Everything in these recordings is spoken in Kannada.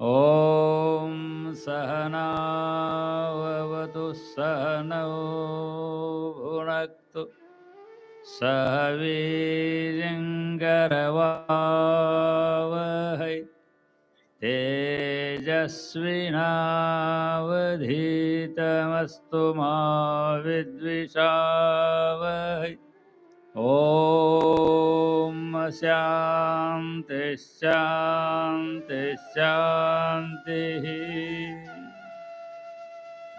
ॐ सहनावतु सहनौ भुनक्तु सह वीर्यङ्गरवावहै तेजस्विनावधीतमस्तु मा विद्विषावहै ॐ शान्ति शान्ति शान्तिः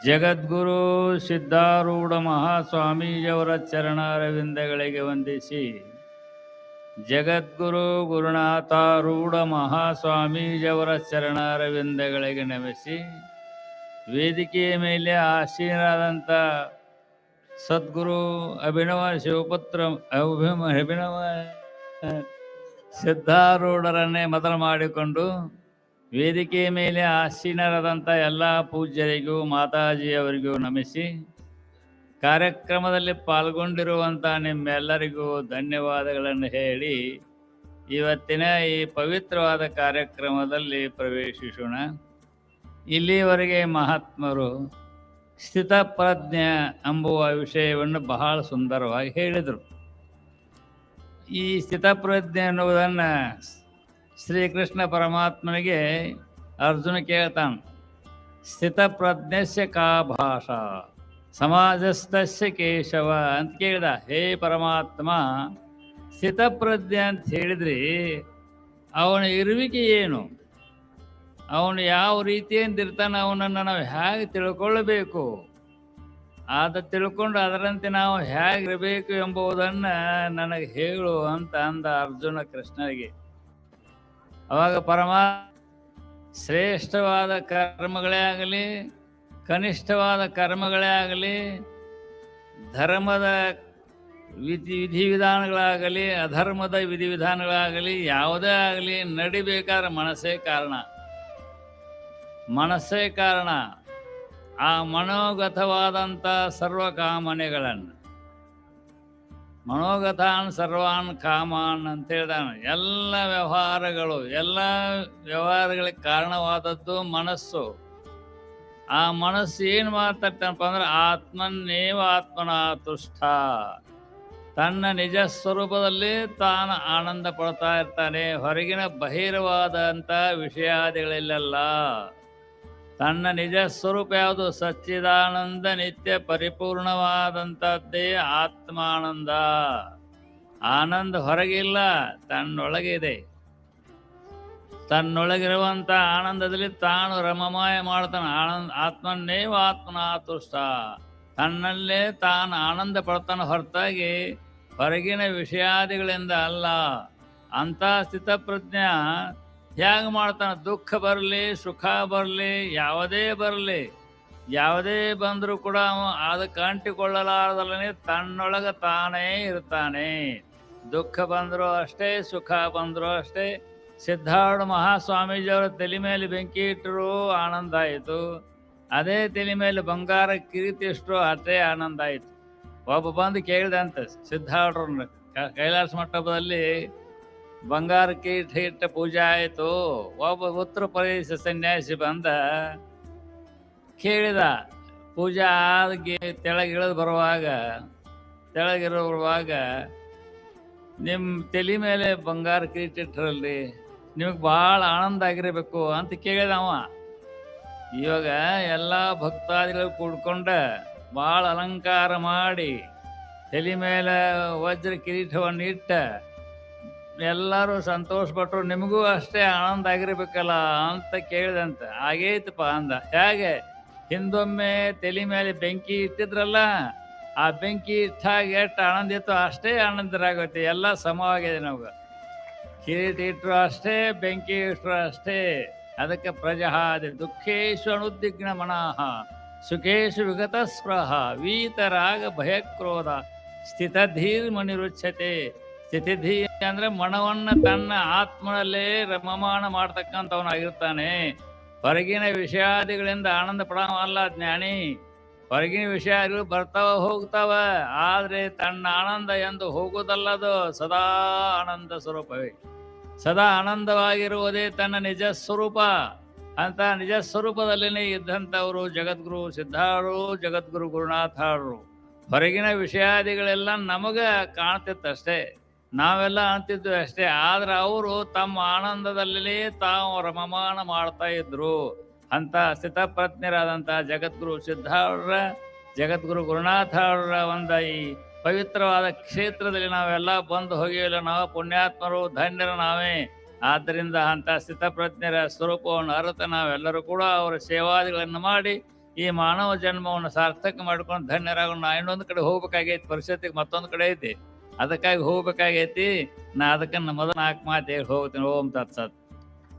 ಜಗದ್ಗುರು ಸಿದ್ಧಾರೂಢ ಮಹಾಸ್ವಾಮೀಜಿಯವರ ಚರಣಾರವಿಂದಗಳಿಗೆ ವಂದಿಸಿ ಜಗದ್ಗುರು ಗುರುನಾಥಾರೂಢ ಮಹಾಸ್ವಾಮೀಜಿಯವರ ಚರಣಾರವಿಂದಗಳಿಗೆ ನಮಿಸಿ ವೇದಿಕೆಯ ಮೇಲೆ ಆಸೀನರಾದಂಥ ಸದ್ಗುರು ಅಭಿನವ ಶಿವಪುತ್ರ ಅಭಿಮ ಅಭಿನವ ಸಿದ್ಧಾರೂಢರನ್ನೇ ಮೊದಲು ಮಾಡಿಕೊಂಡು ವೇದಿಕೆಯ ಮೇಲೆ ಆಸೀನರಾದಂಥ ಎಲ್ಲ ಪೂಜ್ಯರಿಗೂ ಮಾತಾಜಿಯವರಿಗೂ ನಮಿಸಿ ಕಾರ್ಯಕ್ರಮದಲ್ಲಿ ಪಾಲ್ಗೊಂಡಿರುವಂಥ ನಿಮ್ಮೆಲ್ಲರಿಗೂ ಧನ್ಯವಾದಗಳನ್ನು ಹೇಳಿ ಇವತ್ತಿನ ಈ ಪವಿತ್ರವಾದ ಕಾರ್ಯಕ್ರಮದಲ್ಲಿ ಪ್ರವೇಶಿಸೋಣ. ಇಲ್ಲಿವರೆಗೆ ಮಹಾತ್ಮರು ಸ್ಥಿತಪ್ರಜ್ಞೆ ಎಂಬುವ ವಿಷಯವನ್ನು ಬಹಳ ಸುಂದರವಾಗಿ ಹೇಳಿದರು. ಈ ಸ್ಥಿತಪ್ರಜ್ಞೆ ಎನ್ನುವುದನ್ನು ಶ್ರೀಕೃಷ್ಣ ಪರಮಾತ್ಮನಿಗೆ ಅರ್ಜುನ ಕೇಳ್ತಾನೆ. ಸ್ಥಿತಪ್ರಜ್ಞಸ್ಯ ಕಾ ಭಾಷ, ಸಮಾಜಸ್ಥಸ್ಯ ಕೇಶವ ಅಂತ ಕೇಳಿದ. ಹೇ ಪರಮಾತ್ಮ, ಸ್ಥಿತಪ್ರಜ್ಞೆ ಅಂತ ಹೇಳಿದ್ರಿ, ಅವನ ಇರುವಿಕೆ ಏನು? ಅವನು ಯಾವ ರೀತಿಯಿಂದ ಇರ್ತಾನೆ ಅವನನ್ನು ನಾವು ಹೇಗೆ ತಿಳ್ಕೊಳ್ಳಬೇಕು ಆದ ತಿಳ್ಕೊಂಡು ಅದರಂತೆ ನಾವು ಹೇಗಿರಬೇಕು ಎಂಬುದನ್ನು ನನಗೆ ಹೇಳು ಅಂತ ಅಂದ ಅರ್ಜುನ ಕೃಷ್ಣನಿಗೆ. ಅವಾಗ ಪರಮ, ಶ್ರೇಷ್ಠವಾದ ಕರ್ಮಗಳೇ ಆಗಲಿ, ಕನಿಷ್ಠವಾದ ಕರ್ಮಗಳೇ ಆಗಲಿ, ಧರ್ಮದ ವಿಧಿ, ವಿಧಿವಿಧಾನಗಳಾಗಲಿ, ಅಧರ್ಮದ ವಿಧಿವಿಧಾನಗಳಾಗಲಿ, ಯಾವುದೇ ಆಗಲಿ ನಡಿಬೇಕಾದ್ರೆ ಮನಸ್ಸೇ ಕಾರಣ. ಮನಸ್ಸೇ ಕಾರಣ. ಆ ಮನೋಗತವಾದಂಥ ಸರ್ವ ಕಾಮನೆಗಳನ್ನು ಮನೋಗತಾನ್ ಸರ್ವಾನ್ ಕಾಮಾನ್ ಅಂತ ಹೇಳ್ದಾನೆ ಎಲ್ಲ ವ್ಯವಹಾರಗಳು, ಎಲ್ಲ ವ್ಯವಹಾರಗಳಿಗೆ ಕಾರಣವಾದದ್ದು ಮನಸ್ಸು. ಆ ಮನಸ್ಸು ಏನು ಮಾತಾಡ್ತಾನಪ್ಪ ಅಂದ್ರೆ ಆತ್ಮನ್ನೇವ ಆತ್ಮನ ತುಷ್ಟ ತನ್ನ ನಿಜ ಸ್ವರೂಪದಲ್ಲಿ ತಾನು ಆನಂದ ಪಡ್ತಾ ಇರ್ತಾನೆ. ಹೊರಗಿನ ಬಹಿರವಾದಂಥ ವಿಷಯಾದಿಗಳಲ್ಲೆಲ್ಲ. ತನ್ನ ನಿಜ ಸ್ವರೂಪ ಯಾವುದು? ಸಚ್ಚಿದಾನಂದ ನಿತ್ಯ ಪರಿಪೂರ್ಣವಾದಂಥದ್ದೇ ಆತ್ಮಾನಂದ. ಆನಂದ ಹೊರಗಿಲ್ಲ ತನ್ನೊಳಗೆ ಇದೆ ತನ್ನೊಳಗಿರುವಂಥ ಆನಂದದಲ್ಲಿ ತಾನು ರಮಮಾಯ ಮಾಡ್ತಾನೆ. ಆನಂದ ಆತ್ಮನ ಆತೃಷ್ಟ ತನ್ನಲ್ಲೇ ತಾನು ಆನಂದ ಪಡ್ತಾನೆ ಹೊರತಾಗಿ ಹೊರಗಿನ ವಿಷಯಾದಿಗಳಿಂದ ಅಲ್ಲ. ಅಂಥ ಸ್ಥಿತಪ್ರಜ್ಞ ಹೇಗೆ ಮಾಡ್ತಾನೆ? ದುಃಖ ಬರಲಿ, ಸುಖ ಬರಲಿ, ಯಾವುದೇ ಬರಲಿ, ಯಾವುದೇ ಬಂದರೂ ಕೂಡ ಅದಕ್ಕೆ ಅಂಟಿಕೊಳ್ಳಲಾರದಲ್ಲೇ ತನ್ನೊಳಗೆ ತಾನೇ ಇರ್ತಾನೆ. ದುಃಖ ಬಂದರೂ ಅಷ್ಟೇ, ಸುಖ ಬಂದರೂ ಅಷ್ಟೇ. ಸಿದ್ಧಾರೂಢ ಮಹಾಸ್ವಾಮೀಜಿಯವರ ತಲೆ ಮೇಲೆ ಬೆಂಕಿ ಇಟ್ಟರು ಆನಂದ ಆಯಿತು. ಅದೇ ತಲೆ ಮೇಲೆ ಬಂಗಾರ ಕಿರೀತಿ ಇಷ್ಟರು ಅಷ್ಟೇ ಆನಂದ ಆಯಿತು. ಒಬ್ಬ ಬಂದು ಕೇಳಿದೆ ಅಂತ ಕ- ಕೈಲಾಸ ಮಂಟಪದಲ್ಲಿ ಬಂಗಾರ ಕಿರೀಟ ಇಟ್ಟ ಪೂಜೆ ಆಯಿತು. ಒಬ್ಬ ಉತ್ತರ ಪ್ರದೇಶ ಸನ್ಯಾಸಿ ಬಂದ, ಕೇಳಿದ, ಪೂಜಾ ಆಗಿ ತೆಳಗಿಳಿದು ಬರುವಾಗ ತೆಳಗಿರೋ ಬರುವಾಗ ನಿಮ್ಮ ತಲೆ ಮೇಲೆ ಬಂಗಾರ ಕಿರೀಟ ಇಟ್ಟರಲ್ಲಿ ನಿಮಗೆ ಭಾಳ ಆನಂದ ಆಗಿರಬೇಕು ಅಂತ ಕೇಳಿದ ಅವ. ಇವಾಗ ಎಲ್ಲ ಭಕ್ತಾದಿಗಳು ಕೂಡ್ಕೊಂಡ ಭಾಳ ಅಲಂಕಾರ ಮಾಡಿ, ತಲೆ ಮೇಲೆ ವಜ್ರ ಕಿರೀಟವನ್ನು ಇಟ್ಟ ಎಲ್ಲರೂ ಸಂತೋಷಪಟ್ಟರು ನಿಮಗೂ ಅಷ್ಟೇ ಆನಂದ ಆಗಿರ್ಬೇಕಲ್ಲ ಅಂತ ಕೇಳಿದಂತ. ಆಗೈತಪ್ಪ ಅಂದ. ಹೇಗೆ? ಹಿಂದೊಮ್ಮೆ ತಲೆ ಮೇಲೆ ಬೆಂಕಿ ಇಟ್ಟಿದ್ರಲ್ಲ, ಆ ಬೆಂಕಿ ಇಟ್ಟಾಗ ಎಷ್ಟು ಆನಂದ ಇತ್ತು ಅಷ್ಟೇ ಆನಂದರಾಗುತ್ತೆ ಎಲ್ಲ ಸಮವಾಗಿದೆ ನಮ್ಗೆ. ಕಿರೀಟ ಇಟ್ಟರು ಅಷ್ಟೇ, ಬೆಂಕಿ ಇಟ್ಟರು ಅಷ್ಟೇ. ಅದಕ್ಕೆ ಪ್ರಜಹಾದಿ ದುಃಖೇಶು ಅನುದ್ವಿಗ್ನ ಮನಃ ಸುಖೇಶು ವಿಗತ ಸ್ಪೃಹ ವೀತರಾಗ ಭಯಕ್ರೋಧ ಸ್ಥಿತಧೀರ್ ಮನಿರುಚ್ಯತೆ ಸ್ಥಿತಿಧಿ ಅಂದ್ರೆ ಮನವನ್ನ ತನ್ನ ಆತ್ಮನಲ್ಲೇ ರಮಮಾನ ಮಾಡ್ತಕ್ಕಂಥವನಾಗಿರ್ತಾನೆ ಹೊರಗಿನ ವಿಷಯಾದಿಗಳಿಂದ ಆನಂದ ಪಡವಲ್ಲ ಜ್ಞಾನಿ. ಹೊರಗಿನ ವಿಷಯಗಳು ಬರ್ತಾವ ಹೋಗ್ತಾವ, ಆದ್ರೆ ತನ್ನ ಆನಂದ ಎಂದು ಹೋಗುವುದಲ್ಲದು ಸದಾ ಆನಂದ ಸ್ವರೂಪವೇ. ಸದಾ ಆನಂದವಾಗಿರುವುದೇ ತನ್ನ ನಿಜ ಸ್ವರೂಪ. ಅಂತ ನಿಜ ಸ್ವರೂಪದಲ್ಲಿನೇ ಇದ್ದಂಥವರು ಜಗದ್ಗುರು ಸಿದ್ಧಾರು, ಜಗದ್ಗುರು ಗುರುನಾಥರು. ಹೊರಗಿನ ವಿಷಯಾದಿಗಳೆಲ್ಲ ನಮಗೆ ಕಾಣ್ತಿತ್ತಷ್ಟೇ. ನಾವೆಲ್ಲ ಅಂತಿದ್ವಿ ಅಷ್ಟೇ, ಆದ್ರೆ ಅವರು ತಮ್ಮ ಆನಂದದಲ್ಲಿ ತಾವು ರಮಮಾನ ಮಾಡ್ತಾ ಇದ್ರು ಅಂತ ಸ್ಥಿತಪ್ರಜ್ಞರಾದಂಥ ಜಗದ್ಗುರು ಸಿದ್ಧಾರ ಜಗದ್ಗುರು ಗುರುನಾಥ ಅವರ ಒಂದು ಈ ಪವಿತ್ರವಾದ ಕ್ಷೇತ್ರದಲ್ಲಿ ನಾವೆಲ್ಲ ಬಂದು ಹೋಗಿಲ್ಲ ನಾವು ಪುಣ್ಯಾತ್ಮರು, ಧನ್ಯರ ನಾವೇ. ಆದ್ದರಿಂದ ಅಂತ ಸ್ಥಿತಪ್ರಜ್ಞರ ಸ್ವರೂಪವನ್ನು ಅರತ ನಾವೆಲ್ಲರೂ ಕೂಡ ಅವರ ಸೇವಾದಿಗಳನ್ನು ಮಾಡಿ ಈ ಮಾನವ ಜನ್ಮವನ್ನು ಸಾರ್ಥಕ ಮಾಡ್ಕೊಂಡು ಧನ್ಯರಾಗೋಣ. ಇನ್ನೊಂದು ಕಡೆ ಹೋಗ್ಬೇಕಾಗೈತಿ ಪರಿಸ್ಥಿತಿಗೆ ಮತ್ತೊಂದು ಕಡೆ ಐತಿ. ಅದಕ್ಕಾಗಿ ಹೋಗ್ಬೇಕಾಗೈತಿ. ನಾ ಅದಕ್ಕೆ ಮೊದಲು ನಾಲ್ಕು ಮಾತು ಹೇಳಿ ಹೋಗ್ತೀನಿ. ಓಂ ತತ್ಸತ್.